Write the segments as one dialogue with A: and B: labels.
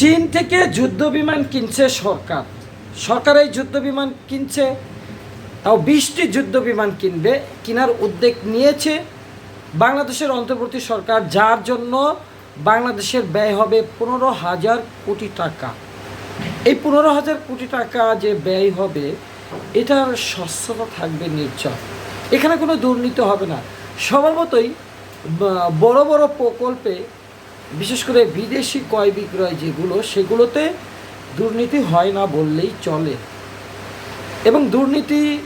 A: চীন থেকে যুদ্ধ বিমান কিনছে সরকার। সরকার এই যুদ্ধ বিমান কিনছে, তাও বিশটি যুদ্ধ বিমান কিনবে, কেনার উদ্যোগ নিয়েছে বাংলাদেশের অন্তর্বর্তী সরকার, যার জন্য বাংলাদেশের ব্যয় হবে পনেরো হাজার কোটি টাকা। এই পনেরো হাজার কোটি টাকা যে ব্যয় হবে, এটার স্বচ্ছতা থাকবে নিশ্চয় এখানে কোনো দুর্নীতি হবে না। স্বভাবতই বড় বড় প্রকল্পে বিশেষ করে বিদেশি ক্রয় বিক্রয় যেগুলো, সেগুলোতে দুর্নীতি হয় না বললেই চলে। এবং দুর্নীতি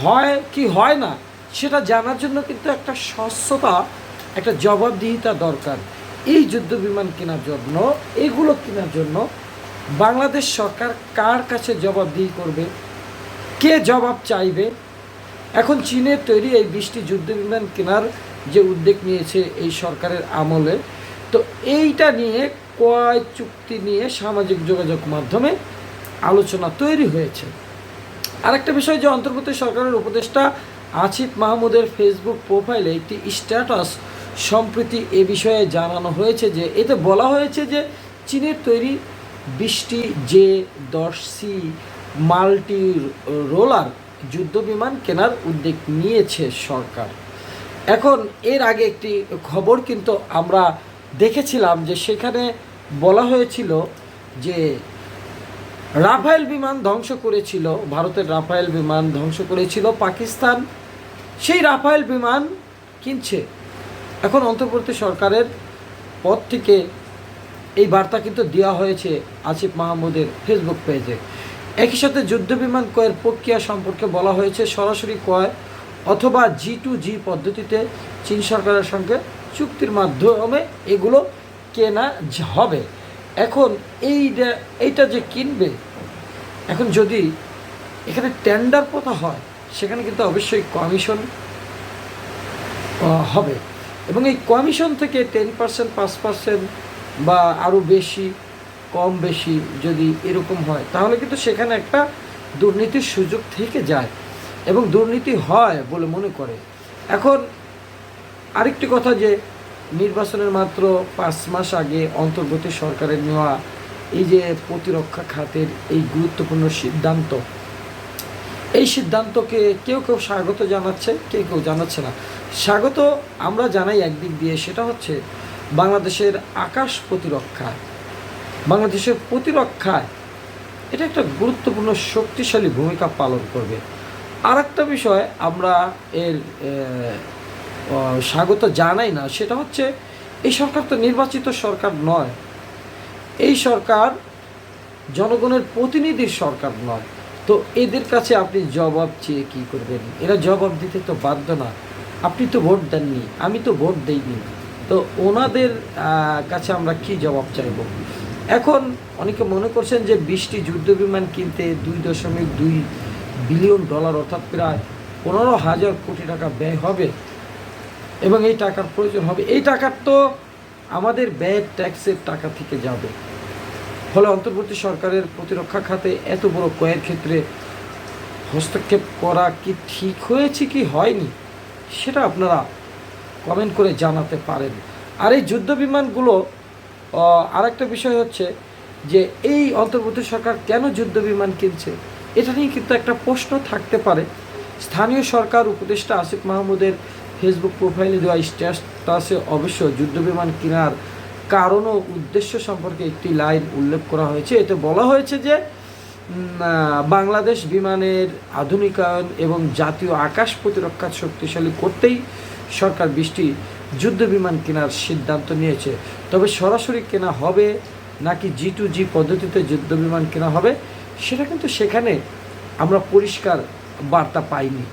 A: হয় কি হয় না, সেটা জানার জন্য কিন্তু একটা স্বচ্ছতা, একটা জবাবদিহিতা দরকার। এই যুদ্ধ বিমান কেনার জন্য, এগুলো কেনার জন্য বাংলাদেশ সরকার কার কাছে জবাবদিহি করবে? কে জবাব চাইবে? এখন চীনের তৈরি এই বিশটি যুদ্ধ বিমান কেনার যে উদ্যোগ নিয়েছে এই সরকারের আমলে তো এইটা নিয়ে কয় চুক্তি নিয়ে সামাজিক যোগাযোগ মাধ্যমে আলোচনা তৈরি হয়েছে। আরেকটা বিষয় যে অন্তর্বর্তী সরকারের উপদেষ্টা আসিফ মাহমুদের ফেসবুক প্রোফাইলে একটি স্ট্যাটাস সম্প্রতি এ বিষয়ে জানানো হয়েছে যে, এতে বলা হয়েছে যে চীনের তৈরি বিশটি জে দশ সি মাল্টি রোলার যুদ্ধ বিমান কেনার উদ্যোগ নিয়েছে সরকার। এখন এর আগে একটি খবর কিন্তু আমরা দেখেছিলাম যে সেখানে বলা হয়েছিল যে রাফায়েল বিমান ধ্বংস করেছিল, ভারতের রাফায়েল বিমান ধ্বংস করেছিল, পাকিস্তান সেই রাফায়েল বিমান কিনছে। এখন অন্তর্বর্তী সরকারের পদ থেকে এই বার্তা কিন্তু দেওয়া হয়েছে আসিফ মাহমুদের ফেসবুক পেজে। একই সাথে যুদ্ধ বিমান ক্রয়ের প্রক্রিয়া সম্পর্কে বলা হয়েছে, সরাসরি ক্রয় অথবা জি টু জি পদ্ধতিতে চীন সরকারের সঙ্গে চুক্তির মাধ্যমে এগুলো কেনা হবে। এখন এই এইটা যে কিনবে, এখন যদি এখানে টেন্ডার প্রথা হয়, সেখানে কিন্তু অবশ্যই কমিশন হবে। এবং এই কমিশন থেকে টেন পার্সেন্ট পাঁচ পার্সেন্ট বা আরও বেশি, কম বেশি যদি এরকম হয়, তাহলে কিন্তু সেখানে একটা দুর্নীতির সুযোগ থেকে যায়। এবং দুর্নীতি হয় বলে মনে করে। এখন আরেকটি কথা যে, নির্বাচনের মাত্র পাঁচ মাস আগে অন্তর্বর্তী সরকারের নেওয়া এই যে প্রতিরক্ষা খাতের এই গুরুত্বপূর্ণ সিদ্ধান্ত, এই সিদ্ধান্তকে কেউ কেউ স্বাগত জানাচ্ছে, কেউ কেউ জানাচ্ছে না। স্বাগত আমরা জানাই একদিক দিয়ে, সেটা হচ্ছে বাংলাদেশের আকাশ প্রতিরক্ষায় বাংলাদেশের প্রতিরক্ষায় এটা একটা গুরুত্বপূর্ণ শক্তিশালী ভূমিকা পালন করবে। আর একটা বিষয় আমরা এর স্বাগত জানাই না, সেটা হচ্ছে এই সরকার তো নির্বাচিত সরকার নয়। এই সরকার জনগণের প্রতিনিধির সরকার নয়। তো এদের কাছে আপনি জবাব চেয়ে কী করবেন? এরা জবাব দিতে তো বাধ্য না। আপনি তো ভোট দেননি, আমি তো ভোট দেইনি। তো ওনাদের কাছে আমরা কি জবাব চাইব? এখন অনেকে মনে করছেন যে বিশটি যুদ্ধ বিমান কিনতে দুই দশমিক দুই বিলিয়ন ডলার, অর্থাৎ প্রায় পনেরো হাজার কোটি টাকা ব্যয় হবে। এবং এই টাকার প্রয়োজন হবে। এই টাকার তো আমাদের ব্যয়ের ট্যাক্সের টাকা থেকে যাবে। ফলে অন্তর্বর্তী সরকারের প্রতিরক্ষা খাতে এত বড় ক্রয়ের ক্ষেত্রে হস্তক্ষেপ করা কি ঠিক হয়েছে কি হয়নি, সেটা আপনারা কমেন্ট করে জানাতে পারেন। আর এই যুদ্ধ বিমানগুলো আর একটা বিষয় হচ্ছে যে এই অন্তর্বর্তী সরকার কেন যুদ্ধ বিমান কিনছে? এটা নিয়ে কিন্তু একটা প্রশ্ন থাকতে পারে। স্থানীয় সরকার উপদেষ্টা আসিফ মাহমুদের ফেসবুক প্রোফাইলে দেওয়া স্ট্যাটাসে অবশ্য যুদ্ধ বিমান কেনার কারণ ও উদ্দেশ্য সম্পর্কে একটি লাইন উল্লেখ করা হয়েছে। এতে বলা হয়েছে যে বাংলাদেশ বিমানের আধুনিকায়ন এবং জাতীয় আকাশ প্রতিরক্ষা শক্তিশালী করতেই সরকার বৃষ্টি যুদ্ধ বিমান কেনার সিদ্ধান্ত নিয়েছে। তবে সরাসরি কেনা হবে নাকি জি টু জি পদ্ধতিতে যুদ্ধ বিমান কেনা হবে সেটা কিন্তু সেখানে আমরা পরিষ্কার বার্তা পাইনি।